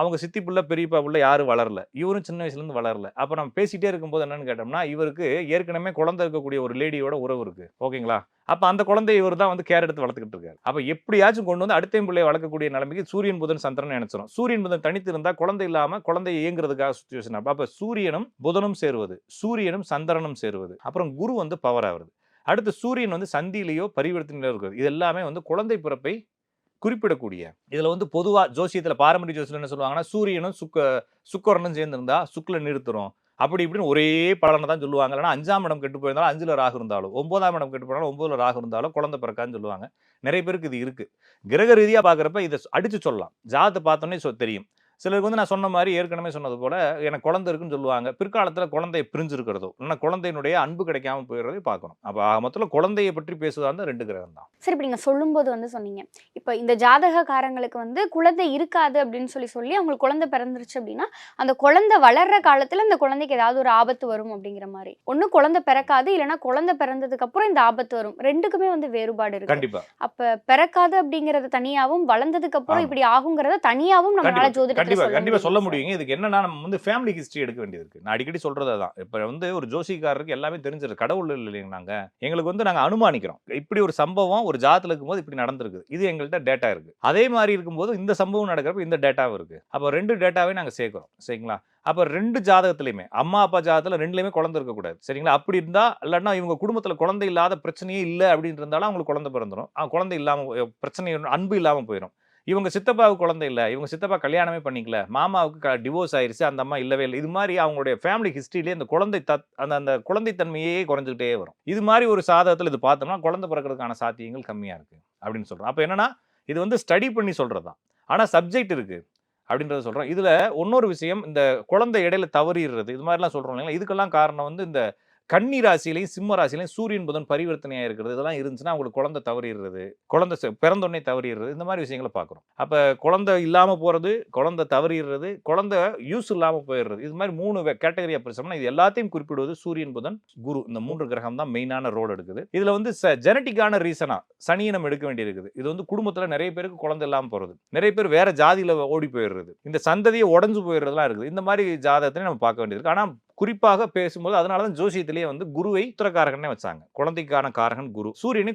அவங்க சித்தி புள்ள பெரியப்பா புள்ள யாரும் வளரல. இவரும் சின்ன வயசுலேருந்து வளரல. அப்போ நம்ம பேசிகிட்டே இருக்கும்போது என்னன்னு கேட்டோம்னா இவருக்கு ஏற்கனவே குழந்தை இருக்கக்கூடிய ஒரு லேடியோட உறவு இருக்கு. ஓகேங்களா? அப்போ அந்த குழந்தை இவர் தான் வந்து கேர் எடுத்து வளர்த்துக்கிட்டு இருக்காரு. அப்போ எப்படியாச்சும் கொண்டு வந்து அடுத்த பிள்ளையை வளர்க்கக்கூடிய நிலைமைக்கு சூரியன் புதன் சந்திரன் நினைச்சிடும் சூரியன் புதன் தனித்து இருந்தால் குழந்தை இல்லாமல் குழந்தை இயங்குறதுக்காக சுச்சுவேஷன் அப்போ சூரியனும் புதனும் சேருவது. சூரியனும் சந்திரனும் சேருவது. அப்புறம் குரு வந்து பவர் ஆகுது அடுத்து சூரியன் வந்து சந்தியிலேயோ பரிவர்த்தனையிலோ இருக்கிறது. இது எல்லாமே வந்து குழந்தை பிறப்பை குறிப்பிடக்கூடிய. இதில் வந்து பொதுவாக ஜோசியத்தில் பாரம்பரிய ஜோசியில் என்ன சொல்லுவாங்கன்னா சூரியனும் சுக்க சுக்கரனும் சேர்ந்துருந்தா சுக்கில் நிறுத்துறோம். அப்படி இப்படின்னு ஒரே பலனை தான் சொல்லுவாங்க. இல்லைன்னா அஞ்சாம் இடம் கெட்டு போயிருந்தாலும் அஞ்சில் ராகு இருந்தாலும் ஒன்பதாம் இடம் கெட்டு போனாலும் ஒன்பதுல ராகு இருந்தாலும் குழந்தை பிறக்கான்னு சொல்லுவாங்க. நிறைய பேருக்கு இது இருக்குது கிரக ரீதியாக பார்க்குறப்ப இதை அடித்து சொல்லலாம். ஜாதத்தை பார்த்தோன்னே சொ- தெரியும். சிலருக்கு வந்து நான் சொன்ன மாதிரி ஏற்கனவே சொன்னது போல எனக்கு குழந்தை இருக்குன்னு சொல்லுவாங்க. பிற்காலத்துல குழந்தைய பிரிஞ்சிருக்கிறதோ இல்லைன்னா குழந்தையினுடைய அன்பு கிடைக்காம போயிடுறதை பார்க்கணும். அப்ப மொத்தத்துல குழந்தையை பற்றி பேசுவதா இருந்தா ரெண்டு கிரகம் தான். சரி இப்ப நீங்க சொல்லும்போது வந்து சொன்னீங்க. இப்ப இந்த ஜாதகக்காரங்களுக்கு வந்து குழந்தை இருக்காது அப்படின்னு சொல்லி சொல்லி அவங்களுக்கு குழந்தை பிறந்துருச்சு அப்படின்னா அந்த குழந்தை வளர்ற காலத்துல அந்த குழந்தைக்கு ஏதாவது ஒரு ஆபத்து வரும் அப்படிங்கிற மாதிரி. ஒண்ணு குழந்தை பிறக்காது இல்லைன்னா குழந்தை பிறந்ததுக்கு அப்புறம் இந்த ஆபத்து வரும். ரெண்டுக்குமே வந்து வேறுபாடு இருக்கு. கண்டிப்பா. அப்ப பிறக்காது அப்படிங்கறது தனியாவும் வளர்ந்ததுக்கு அப்புறம். இப்படி ஆகுங்கிறத தனியாவும் நம்மளால கண்டிப்பா. ஜோதிடத்துல கண்டிப்பா சொல்ல கண்டிப்பா சொல்ல முடியும் முடியுங்க. இதுக்கு என்னன்னா நம்ம வந்து ஃபேமிலி ஹிஸ்டரி எடுக்க வேண்டியது இருக்கு. நான் அடிக்கடி சொல்றது அதான். இப்ப வந்து ஒரு ஜோசிக்காரருக்கு எல்லாமே தெரிஞ்சிருக்கு கடவுள் இல்லைங்க நாங்க. எங்களுக்கு வந்து நாங்க அனுமானிக்கிறோம். இப்படி ஒரு சம்பவம் ஒரு ஜாத்துல இருக்கும்போது இப்படி நடந்திருக்கு. இது எங்கள்கிட்ட டேட்டா இருக்கு. அதே மாதிரி இருக்கும்போது இந்த சம்பவம் நடக்கிறப்ப இந்த டேட்டாவும் இருக்கு. அப்போ ரெண்டு டேட்டாவே நாங்க சேர்க்கிறோம். சரிங்களா? அப்ப ரெண்டு ஜாதகத்திலையுமே அம்மா அப்பா ஜாதகத்துல ரெண்டுலயுமே குழந்தை இருக்கக்கூடாது சரிங்களா? அப்படி இருந்தா இல்லைன்னா இவங்க குடும்பத்துல குழந்தை இல்லாத பிரச்சனையே இல்லை அப்படின்னு இருந்தாலும் அவங்களுக்கு குழந்தை பிறந்துடும் குழந்தை இல்லாம போய்- பிரச்சனை அன்பு இல்லாம போயிடும் இவங்க சித்தப்பாவுக்கு குழந்தை இல்லை இவங்க சித்தப்பா கல்யாணமே பண்ணிக்கல மாமாவுக்கு டிவோர்ஸ் ஆயிருச்சு அந்த அம்மா இல்லவே இல்லை. இது மாதிரி அவங்களுடைய ஃபேமிலி ஹிஸ்ட்ரியிலே அந்த குழந்தை தத் அந்த அந்த குழந்தைத்தன்மையே குறைஞ்சிக்கிட்டே வரும். இது மாதிரி ஒரு சாதகத்தில் இது பார்த்தோம்னா குழந்தை பிறக்கிறதுக்கான சாத்தியங்கள் கம்மியாக இருக்குது அப்படின்னு சொல்கிறோம் அப்போ என்னென்னா இது வந்து ஸ்டடி பண்ணி சொல்கிறது தான் ஆனால் சப்ஜெக்ட் இருக்குது அப்படின்றத சொல்கிறோம் இதில் இன்னொரு விஷயம் இந்த குழந்தை இடையில தவறிடுறது இது மாதிரிலாம் சொல்கிறோம் இல்லைங்களா? இதுக்கெல்லாம் காரணம் வந்து இந்த கன்னி ராசியிலையும் சிம்ம ராசியிலையும் சூரியன் புதன் பரிவர்த்தனையாக இருக்கிறது. இதெல்லாம் இருந்துச்சுன்னா அவங்களுக்கு குழந்தை தவறிடுறது. குழந்தை செ- பிறந்தோடனே தவறிடுறது. இந்த மாதிரி விஷயங்களை பார்க்குறோம் அப்போ குழந்தை இல்லாமல் போகிறது குழந்தை தவறிடுறது குழந்தை யூஸ் இல்லாமல் போயிடுறது. இது மாதிரி மூணு கேட்டகரியாக பிரிச்சோம்னா இது எல்லாத்தையும் குறிப்பிடுவது சூரியன் புதன் குரு. இந்த மூன்று கிரகம் தான் மெயினான ரோல் எடுக்குது. இதில் வந்து ஜெனட்டிக்கான ரீசனாக சனியை நம்ம எடுக்க வேண்டியிருக்குது. இது வந்து குடும்பத்தில் நிறைய பேருக்கு குழந்தை இல்லாமல் போகிறது நிறைய பேர் வேற ஜாதியில் ஓடி போயிடுறது. இந்த சந்ததியை உடஞ்சு போயிடுறதுலாம் இருக்குது. இந்த மாதிரி ஜாதகத்திலையும் நம்ம பார்க்க வேண்டியிருக்கு. ஆனால் குறிப்பாக பேசும்போது அதனால தான் ஜோசியத்திலேயே வந்து குருவை உத்தரக்காரகனே வச்சாங்க. குழந்தைக்கான காரகன் குரு. சூரியனை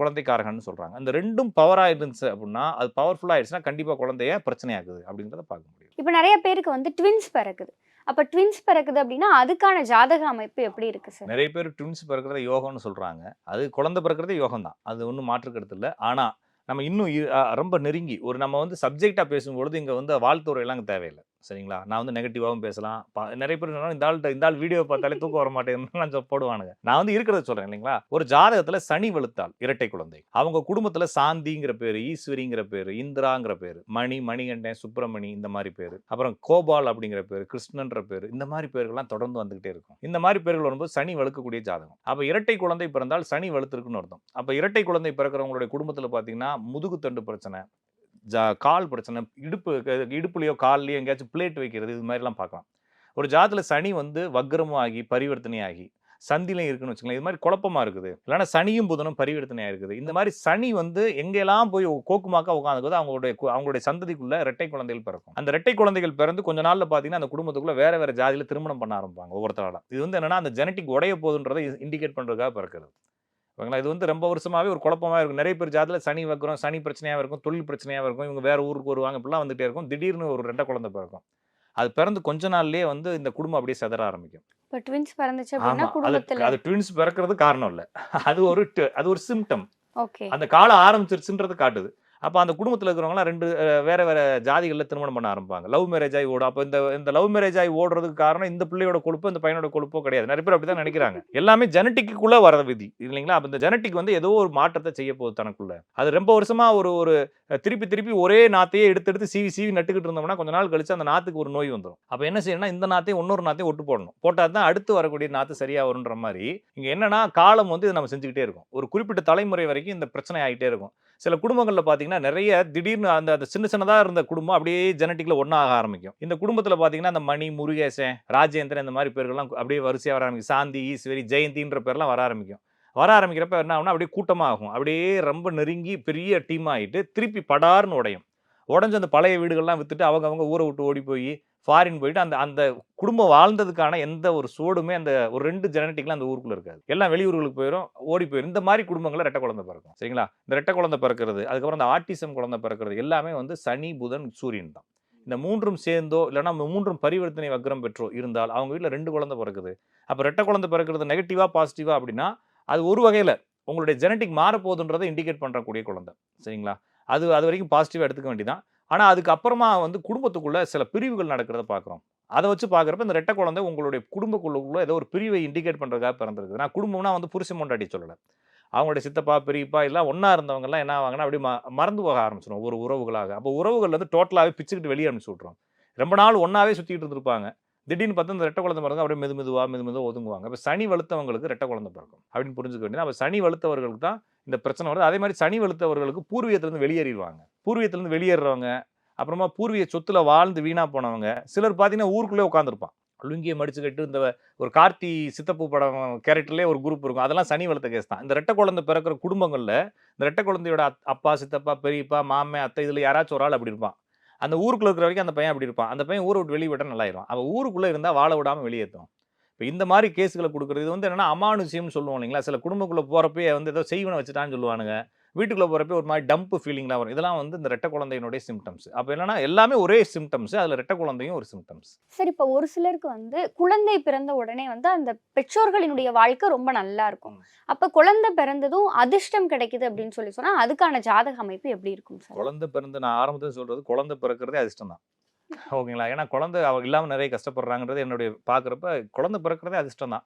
குழந்தைக்காரகன் சொல்றாங்க. அந்த ரெண்டும் பவராக இருந்துச்சு அப்படின்னா அது பவர்ஃபுல்லாக ஆயிடுச்சுன்னா கண்டிப்பாக குழந்தைய பிரச்சனையாக்குது அப்படின்றத பார்க்க முடியும். இப்போ நிறைய பேருக்கு வந்து ட்வின்ஸ் பிறக்குது. அப்ப ட்வின்ஸ் பிறக்குது அப்படின்னா அதுக்கான ஜாதக அமைப்பு எப்படி இருக்கு சார் நிறைய பேர் ட்வின்ஸ் பிறக்கிறத யோகம்னு சொல்றாங்க. அது குழந்தை பிறக்கிறதே யோகம் தான் அது ஒன்றும் மாற்று கருத்து இல்லை. ஆனால் நம்ம இன்னும் ரொம்ப நெருங்கி ஒரு நம்ம வந்து சப்ஜெக்டாக பேசும்பொழுது இங்கே வந்து வாழ்த்துறையெல்லாம் தேவையில்லை. சரிங்களா? நான் வந்து நெகட்டிவாகவும் பேசலாம். ப- நிறைய பேர் சொன்னா இந்த ஆள்கிட்ட இந்த ஆள் வீடியோ பார்த்தாலே தூக்கம் வர மாட்டேங்குதுன்னு போடுவானுங்க. நான் வந்து இருக்கிறத சொல்றேன் இல்லைங்களா? ஒரு ஜாதகத்தில் சனி வெளுத்தால் இரட்டை குழந்தை. அவங்க குடும்பத்தில் சாந்திங்கிற பேர் ஈஸ்வரிங்கிற பேர் இந்திராங்கிற பேர் மணி மணிகண்டன் சுப்பிரமணி இந்த மாதிரி பேர். அப்புறம் கோபால் அப்படிங்கிற பேர் கிருஷ்ணன்ற பேர் இந்த மாதிரி பேர்கள்லாம் தொடர்ந்து வந்துகிட்டே இருக்கும். இந்த மாதிரி பேர்கள் வரும்போது சனி வழுக்கக்கூடிய ஜாதகம். அப்போ இரட்டை குழந்தை பிறந்தால் சனி வலுத்திருக்குன்னு அர்த்தம். அப்போ இரட்டை குழந்தை பிறக்கிறவங்களுடைய குடும்பத்தில் பார்த்தீங்கன்னா முதுகுத்தண்டு பிரச்சனை ஜா கால் பிரச்சனை இடுப்பு இடுப்புலையோ கால்லையோ எங்கேயாச்சும் பிளேட் வைக்கிறது இது மாதிரிலாம் பார்க்கலாம். ஒரு ஜாதத்தில் சனி வந்து வக்ரமாகி பரிவர்த்தனையாகி சந்திலையும் இருக்குன்னு வச்சுக்கலாம் இது மாதிரி குழப்பமாக இருக்குது. இல்லைனா சனியும் புதனும் பரிவர்த்தனையாக இருக்குது. இந்த மாதிரி சனி வந்து எங்கெல்லாம் போய் கோக்குமாக்கா உட்காந்துக்குது அவங்களுடைய அவங்களுடைய சந்ததிக்குள்ளே ரெட்டை குழந்தைகள் பிறக்கும். அந்த ரெட்டை குழந்தைகள் பிறந்து கொஞ்ச நாளில் பார்த்தீங்கன்னா அந்த குடும்பத்துக்குள்ளே வேறு வேறு ஜாதியில் திருமணம் பண்ண ஆரம்பிப்பாங்க ஒவ்வொருத்தரால. இது வந்து என்னன்னா அந்த ஜெனட்டிக் உடைய போதுன்றதை இண்டிகேட் பண்ணுறதுக்காக பிறக்கிறது. ஓகேங்களா? இது வந்து ரொம்ப வருஷமாவே ஒரு குழப்பமா இருக்கும் நிறைய பேர் ஜாதியில் சனி வைக்கிறோம் சனி பிரச்சனையாக இருக்கும் தொழில் பிரச்சனையாக இருக்கும். இவங்க வேற ஊருக்கு வருவாங்க இப்படிலாம் வந்துட்டே இருக்கும். திடீர்னு ஒரு ரெட்டை குழந்தை பிறக்கும். அது பிறந்து கொஞ்ச நாள்லயே வந்து இந்த குடும்பம் அப்படியே செதற ஆரம்பிக்கும். இப்போ ட்வின்ஸ் பிறந்துச்சு அப்படின்னா அது குடும்பத்துல அது ட்வின்ஸ் பிறக்கிறது காரணம் இல்ல. அது ஒரு அது ஒரு சிம்டம் ஓகே. அந்த காலம் ஆரம்பிச்சிருச்சுன்றது காட்டுது. அப்போ அந்த குடும்பத்தில் இருக்கிறவங்களாம் ரெண்டு வேறு வேறு ஜாதிகளில் திருமணம் பண்ண ஆரம்பிப்பாங்க. லவ் மேரேஜ் ஆகி ஓடும். அப்போ இந்த இந்த லவ் மேரேஜ் ஆகி ஓடுறதுக்கு காரணம் இந்த பிள்ளையோட கொழுப்பு இந்த பையனோட கொழுப்போ கிடையாது. நிறைய பேர் அப்படிதான் நினைக்கிறாங்க. எல்லாமே ஜெனட்டிக்குள்ளே வர விதி இல்லைங்களா? அப்போ இந்த ஜெனட்டிக் வந்து ஏதோ ஒரு மாற்றத்தை செய்ய போகுது தனக்குள்ள. அது ரொம்ப வருஷமாக ஒரு ஒரு திருப்பி திருப்பி ஒரே நாத்தையே எடுத்து எடுத்து சீவி சீவி நட்டுக்கிட்டு இருந்தோம்னா கொஞ்ச நாள் கழிச்சு அந்த நாத்துக்கு ஒரு நோய் வந்துடும் அப்போ என்ன செய்யணும்னா இந்த நாத்தையும் இன்னொரு நாத்தையும் ஒட்டு போடணும். போட்டால் தான் அடுத்து வரக்கூடிய நாத்து சரியாக வரும்ன்ற மாதிரி இங்கே என்னன்னா காலம் வந்து இதை நம்ம செஞ்சுக்கிட்டே இருக்கும். ஒரு குறிப்பிட்ட தலைமுறை வரைக்கும் இந்த பிரச்சனை ஆகிட்டே இருக்கும். சில குடும்பங்களில் பார்த்தீங்கன்னா பார்த்தீங்கன்னா நிறைய திடீர்னு அந்த அந்த சின்ன சின்னதாக இருந்த குடும்பம் அப்படியே ஜெனட்டிக்ல ஒன்றாக ஆரம்பிக்கும். இந்த குடும்பத்தில் பார்த்தீங்கன்னா அந்த மணி முருகேசன் ராஜேந்திரன் இந்த மாதிரி பேர்கள்லாம் அப்படியே வரிசையாக வர ஆரம்பிக்கும். சாந்தி ஈஸ்வரி ஜெயந்தின்ற பேர்லாம் வர ஆரம்பிக்கும். வர ஆரம்பிக்கிறப்ப என்ன ஆகும்னா அப்படியே கூட்டமாகும். அப்படியே ரொம்ப நெருங்கி பெரிய டீம் ஆகிட்டு திருப்பி படார்னு உடையும். உடஞ்சு அந்த பழைய வீடுகள்லாம் விற்றுட்டு அவங்க அவங்க ஊரை விட்டு ஓடி போய் ஃபாரின் போயிட்டு அந்த அந்த குடும்பம் வாழ்ந்ததுக்கான எந்த ஒரு சோடுமே அந்த ஒரு ரெண்டு ஜெனட்டிக்லாம் அந்த ஊருக்குள்ளே இருக்காது. எல்லாம் வெளியூர்களுக்கு போயிடும் ஓடி போயிடும் இந்த மாதிரி குடும்பங்களை ரெட்டை குழந்தை பிறக்கும். சரிங்களா? இந்த ரெட்டை குழந்தை பிறக்கிறது அதுக்கப்புறம் அந்த ஆட்டிசம் குழந்தை பிறக்கிறது எல்லாமே வந்து சனி புதன் சூரியன் தான். இந்த மூன்றும் சேர்ந்தோ இல்லைன்னா மூன்றும் பரிவர்த்தனை வக்ரம் பெற்றோ இருந்தால் அவங்க வீட்டில் ரெண்டு குழந்தை பிறக்குது. அப்போ ரெட்ட குழந்தை பிறக்கிறது நெகட்டிவாக பாசிட்டிவாக அப்படின்னா அது ஒரு வகையில் உங்களுடைய ஜெனட்டிக் மாறப்போகுதுன்றதை இண்டிகேட் பண்ணுறக்கூடிய குழந்தை. சரிங்களா? அது அது வரைக்கும் பாசிட்டிவாக எடுத்துக்க வேண்டியதான் ஆனால் அதுக்கப்புறமா வந்து குடும்பத்துக்குள்ளே சில பிரிவுகள் நடக்கிறத பார்க்குறோம் அதை வச்சு பார்க்குறப்ப இந்த ரெட்டை குழந்தை உங்களுடைய குடும்பக்குள்ளுக்குள்ள ஏதோ ஒரு பிரிவை இண்டிகேட் பண்ணுறதுக்காக பிறந்திருக்குது. நான் குடும்பம்னா வந்து புருஷன் மொண்டாட்டி சொல்லலை. அவங்களுடைய சித்தப்பா பெரியப்பா எல்லாம் ஒன்றா இருந்தவங்கலாம் என்ன ஆவாங்கன்னா அப்படியே ம மறந்து போக ஆரம்பிச்சிடும் ஒரு உறவுகளாக. அப்போ உறவுகள் வந்து டோட்டலாகவே பிச்சுக்கிட்டு வெளியே அனுப்பிச்சு விட்றோம் ரொம்ப நாள் ஒன்றாவே சுற்றிட்டு இருந்திருப்பாங்க. திடீர்னு பார்த்தா இந்த ரெட்டை குழந்தை பிறகு அப்படியே மெது மெதுவா மெது மெதுவாக ஒதுங்குவாங்க. இப்போ சனி வலுத்தவங்களுக்கு ரெட்டை குழந்தை பிறக்கும். அப்படின்னு புரிஞ்சுக்க வேண்டியது. அப்போ சனி வலுத்தவர்களுக்கு தான் இந்த பிரச்சனை வருது. அதே மாதிரி சனி வலுத்தவர்களுக்கு பூர்வீகத்திலேருந்து வெளியேறிடுவாங்க. பூர்வீகத்திலேருந்து வெளியேறுறவங்க அப்புறமா பூர்வீக சொத்துல வாழ்ந்து வீணா போனவங்க சிலர் பார்த்தீங்கன்னா ஊருக்குள்ளே உட்காந்துருப்பான் லுங்கியை மடிச்சு கட்டு இந்த ஒரு கார்த்தி சித்தப்பூ படம் கேரக்டர்லேயே ஒரு குரூப் இருக்கும். அதெல்லாம் சனி வளர்த்த கேஸ் தான். இந்த ரெட்டை குழந்தை பிறக்கிற குடும்பங்களில் இந்த ரெட்டை குழந்தையோட அப்பா சித்தப்பா பெரியப்பா மாமே அத்தை இதில் யாராச்சும் ஒரு ஆள் அப்படி இருப்பான். அந்த ஊருக்குள்ள இருக்கிற வரைக்கும் அந்த பையன் அப்படி இருப்பான். அந்த பையன் ஊரை விட்டு வெளியே விட்டால் நல்லாயிரும். அவள் ஊருக்குள்ளே இருந்தால் வாழ விடாமல் வெளியேற்றும் இப்போ இந்த மாதிரி கேஸுகளை கொடுக்குறது இது வந்து என்னன்னா அமானுஷியம்னு சொல்லுவோம் இல்லைங்களா? சில குடும்பக்குள்ளே போகிறப்பே வந்து ஏதோ செய்வனை வச்சுட்டான்னு சொல்லுவானுங்க. வீட்டுக்குள்ளே போகிறப்ப ஒரு மாதிரி டம்ப் ஃபீலிங்லாம் வரும். இதெல்லாம் வந்து இந்த ரெட்டை குழந்தையினுடைய சிம்டம்ஸ் அப்போ என்னன்னா எல்லாமே ஒரே சிம்டம்ஸ் அதில் ரெட்டை குழந்தையும் ஒரு சிம்டம்ஸ் சரி இப்போ ஒரு சிலருக்கு வந்து குழந்தை பிறந்த உடனே வந்து அந்த பெற்றோர்களினுடைய வாழ்க்கை ரொம்ப நல்லா இருக்கும். அப்ப குழந்தை பிறந்ததும் அதிர்ஷ்டம் கிடைக்குது அப்படின்னு சொல்லி சொன்னா அதுக்கான ஜாதக அமைப்பு எப்படி இருக்கும் சார்? குழந்தை பிறந்து நான் ஆரம்பத்தில் சொல்றது குழந்தை பிறக்கிறதே அதிர்ஷ்டம் தான். ஓகேங்களா? ஏன்னா குழந்தை இல்லாமல் நிறைய கஷ்டப்படுறாங்கன்றது என்னுடைய பார்க்குறப்ப குழந்தை பிறக்கிறதே அதிர்ஷ்டம் தான்.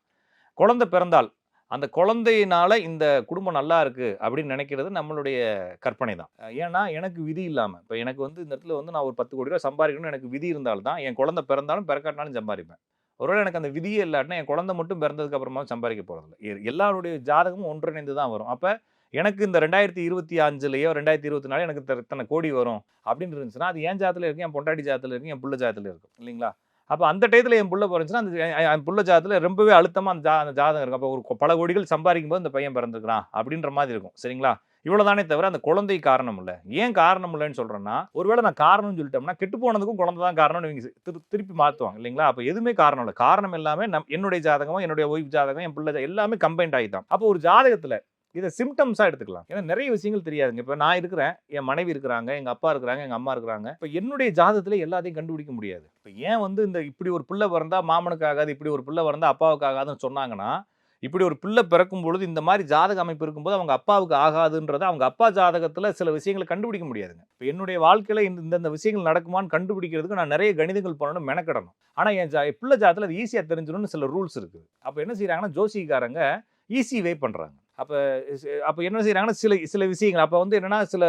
குழந்தை பிறந்தால் அந்த குழந்தையினால இந்த குடும்பம் நல்லா இருக்கு அப்படின்னு நினைக்கிறது நம்மளுடைய கற்பனை தான். ஏன்னா எனக்கு விதி இல்லாமல் இப்போ எனக்கு வந்து இந்த இடத்துல வந்து நான் ஒரு பத்து கோடி ரூபா சம்பாதிக்கணும்னு எனக்கு விதி இருந்தால்தான் என் குழந்தை பிறந்தாலும் பிறக்காட்டினாலும் சம்பாதிப்பேன். ஒருவேளை எனக்கு அந்த விதியே இல்லாட்டினா என் குழந்தை மட்டும் பிறந்ததுக்கு அப்புறமா சம்பாதிக்க போகிறதில்ல எல்லாருடைய ஜாதகமும் ஒன்றிணைந்து தான் வரும். அப்போ எனக்கு இந்த ரெண்டாயிரத்தி இருபத்தி அஞ்சுலையோ ரெண்டாயிரத்தி இருபத்தி நாலு எனக்கு இத்தனை கோடி வரும் அப்படின்னு இருந்துச்சுன்னா அது என் ஜாதத்தில் இருக்கும் என் பொண்டாட்டி ஜாதத்தில் இருக்கும் என் புள்ள ஜாதத்தில் இருக்கும் இல்லைங்களா? அப்போ அந்த டயத்தில் என் புள்ள பிறந்துச்சுன்னா அந்த என் புள்ள ஜாதத்தில் ரொம்பவே அழுத்தமாக அந்த ஜா அந்த ஜாதகம் இருக்கும். அப்போ ஒரு பல கோடிகள் சம்பாதிக்கும் போது இந்த பையன் பிறந்திருக்கிறான் அப்படின்ற மாதிரி இருக்கும். சரிங்களா? இவ்வளோதானே தவிர அந்த குழந்தை காரணம் இல்லை. ஏன் காரணம் இல்லைன்னு சொல்கிறேன்னா ஒருவேளை நான் காரணம்னு சொல்லிட்டோம்னா கெட்டு போனதுக்கும் குழந்தை தான் காரணம்னு இவங்க திரு- திருப்பி மாற்றுவாங்க இல்லைங்களா? அப்போ எதுவுமே காரணம் இல்லை. காரணம் எல்லாமே நம் என்னுடைய ஜாதகம் என்னுடைய ஒய்ஃப் ஜாதகம் என் பிள்ளை எல்லாமே கம்பைண்ட் ஆகிதான் அப்போ ஒரு ஜாதகத்தில் இதை சிம்டம்ஸாக எடுத்துக்கலாம். ஏன்னா நிறைய விஷயங்கள் தெரியாதுங்க. இப்போ நான் இருக்கிறேன் என் மனைவி இருக்கிறாங்க எங்கள் அப்பா இருக்கிறாங்க எங்கள் அம்மா இருக்கிறாங்க. இப்போ என்னுடைய ஜாதகத்தில் எல்லாத்தையும் கண்டுபிடிக்க முடியாது. இப்போ ஏன் வந்து இந்த இப்படி ஒரு பிள்ளை பிறந்தால் மாமனுக்கு ஆகாது இப்படி ஒரு பிள்ளை பிறந்தால் அப்பாவுக்கு ஆகாதுன்னு சொன்னாங்கன்னா இப்படி ஒரு பிள்ளை பிறக்கும் பொழுது இந்த மாதிரி ஜாதக அமைப்பு இருக்கும்போது அவங்க அப்பாவுக்கு ஆகாதுன்றதை அவங்க அப்பா ஜாதகத்தில் சில விஷயங்களை கண்டுபிடிக்க முடியாதுங்க. இப்போ என்னுடைய வாழ்க்கையில் இந்த இந்தந்த விஷயங்கள் நடக்குமான்னு கண்டுபிடிக்கிறதுக்கு நான் நிறைய கணிதங்கள் பண்ணணும் மெனக்கிடணும். ஆனால் என் ஜா பிள்ளை ஜாதத்தில் அது ஈஸியாக தெரிஞ்சிடணும்னு சில ரூல்ஸ் இருக்குது. அப்போ என்ன செய்கிறாங்கன்னா ஜோசிக்காரங்க ஈஸி வே பண்ணுறாங்க அப்போ அப்போ என்ன செய்கிறாங்கன்னா சில சில விஷயங்கள். அப்போ வந்து என்னன்னா சில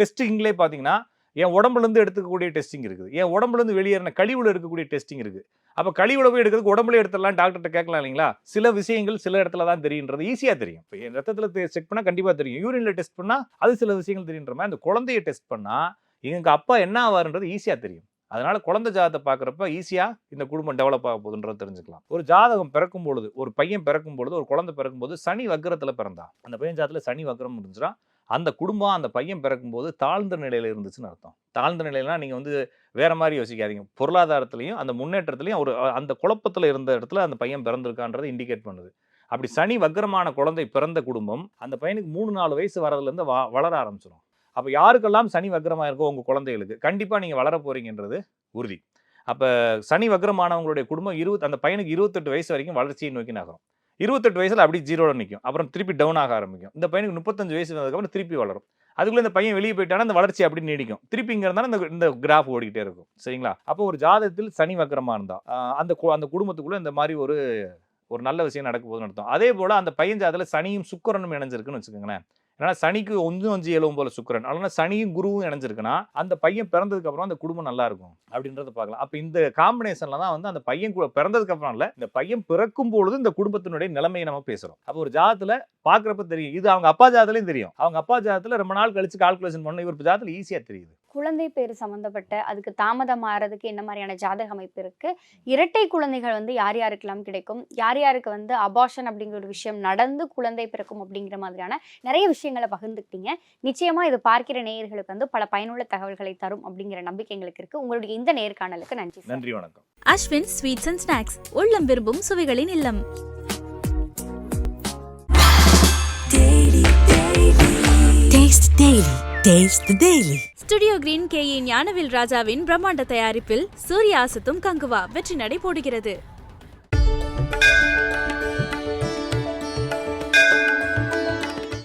டெஸ்டிங்லேயே பார்த்தீங்கன்னா என் உடம்புலேருந்து எடுத்துக்கக்கூடிய டெஸ்டிங் இருக்குது. என் உடம்புலேருந்து வெளியேறின கழிவுல எடுக்கக்கூடிய டெஸ்டிங் இருக்குது அப்போ கழிவுல போய் எடுக்கிறதுக்கு உடம்புல எடுத்துடலாம் டாக்டர்கிட்ட கேட்கலாம் இல்லைங்களா? சில விஷயங்கள் சில இடத்துல தான் தெரியுன்றது ஈஸியாக தெரியும். இப்போ என் ரத்தத்தில் செக் பண்ணால் கண்டிப்பாக தெரியும். யூரினில் டெஸ்ட் பண்ணால் அது சில விஷயங்கள் தெரியுன்ற மாதிரி அந்த குழந்தைய டெஸ்ட் பண்ணால் எங்கள் அப்பா என்ன ஆவாருன்றது ஈஸியாக தெரியும். அதனால குழந்தை ஜாதத்தை பார்க்குறப்ப ஈஸியாக இந்த குடும்பம் டெவலப் ஆக போகுதுன்றது தெரிஞ்சுக்கலாம். ஒரு ஜாதகம் பிறக்கும் பொழுது ஒரு பையன் பிறக்கும் பொழுது ஒரு குழந்தை பிறக்கும் போது சனி வக்கரத்தில் பிறந்தான். அந்த பையன் ஜாதத்தில் சனி வக்கரம் இருந்துச்சுன்னா அந்த குடும்பம் அந்த பையன் பிறக்கும்போது தாழ்ந்த நிலையில் இருந்துச்சுன்னு அர்த்தம். தாழ்ந்த நிலையிலனா நீங்கள் வந்து வேறு மாதிரி யோசிக்காதீங்க. பொருளாதாரத்துலையும் அந்த முன்னேற்றத்துலையும் ஒரு அந்த குழப்பத்தில் இருந்த இடத்துல அந்த பையன் பிறந்திருக்கான்றதை இண்டிகேட் பண்ணுது. அப்படி சனி வக்கரமான குழந்தை பிறந்த குடும்பம் அந்த பையனுக்கு மூணு நாலு வயசு வரதுலேருந்து வளர ஆரம்பிச்சிடும் அப்போ யாருக்கெல்லாம் சனி வக்ரமாக இருக்கோ உங்கள் குழந்தைகளுக்கு கண்டிப்பாக நீங்கள் வளர போகிறீங்கன்றது உறுதி. அப்போ சனி வக்ரமானவங்களுடைய குடும்பம் இருபத்தி அந்த பையனுக்கு இருபத்தெட்டு வயசு வரைக்கும் வளர்ச்சியை நோக்கி நகரும். இருபத்தெட்டு வயசில் அப்படி ஜீரோவில் நிற்கும் அப்புறம் திருப்பி டவுன் ஆக ஆரம்பிக்கும். இந்த பையனுக்கு முப்பத்தஞ்சு வயசு வந்ததுக்கப்புறம் திருப்பி வளரும். அதுக்குள்ள இந்த பையன் வெளியே போயிட்டானா அந்த வளர்ச்சி அப்படி நீடிக்கும். திருப்பி இங்கே இருந்தாலும் இந்த இந்த கிராஃப் ஓடிக்கிட்டே இருக்கும். சரிங்களா? அப்போ ஒரு ஜாதகத்தில் சனி வக்கரமாக இருந்தால் அந்த கு- அந்த குடும்பத்துக்குள்ளே இந்த மாதிரி ஒரு ஒரு நல்ல விஷயம் நடக்க போகுதுன்னு அர்த்தம். அதே போல் அந்த பையன் ஜாதத்தில் சனியும் சுக்கரனும் இணைஞ்சிருக்குன்னு வச்சுக்கோங்களேன். ஏன்னா சனிக்கு ஒன்று அஞ்சு எழுவும் போல சுக்கரன். அதனால சனியும் குருவும் இணைஞ்சிருக்குன்னா அந்த பையன் பிறந்ததுக்கு அப்புறம் அந்த குடும்பம் நல்லா இருக்கும் அப்படின்றத பார்க்கலாம். அப்போ இந்த காம்பினேஷன்ல தான் வந்து அந்த பையன் கூட பிறந்ததுக்கு அப்புறம் இல்லை இந்த பையன் பிறக்கும் பொழுது இந்த குடும்பத்தினுடைய நிலைமையை நம்ம பேசுறோம். அப்போ ஒரு ஜாதத்தில் பார்க்குறப்ப தெரியும். இது அவங்க அப்பா ஜாதத்துலையும் தெரியும். அவங்க அப்பா ஜாதத்தில் ரொம்ப நாள் கழிச்சு கால்குலேஷன் பண்ண இவர் ஜாதத்தில் ஈஸியாக தெரியுது. குழந்தை பேர் சம்மந்தப்பட்ட அதுக்கு தாமதம் ஆறதுக்கு என்ன மாதிரியான ஜாதக அமைப்பு இருக்கு? இரட்டை குழந்தைகள் வந்து யார் யாருக்கெல்லாம் கிடைக்கும்? யார் யாருக்கு வந்து அபார்ஷன் அப்படிங்கிற ஒரு விஷயம் நடந்து குழந்தை பிறக்கும் அப்படிங்கிற மாதிரியான நிறைய விஷயங்களை பகிர்ந்துக்கிட்டீங்க. நிச்சயமா இது பார்க்கிற நேயர்களுக்கு வந்து பல பயனுள்ள தகவல்களை தரும் அப்படிங்கிற நம்பிக்கை எங்களுக்கு இருக்கு. உங்களுடைய இந்த நேர்காணலுக்கு நன்றி. நன்றி வணக்கம். அஸ்வின் ஸ்வீட்ஸ் அண்ட் ஸ்நாக்ஸ் உள்ளம் விரும்பும் சுவைகளின் இல்லம். Taste daily taste daily studio green K Gnanavel ராஜாவின் பிரம்மாண்ட தயாரிப்பில் சூர்யா அசத்தும் கங்குவா வெற்றி நடை போடுகிறது.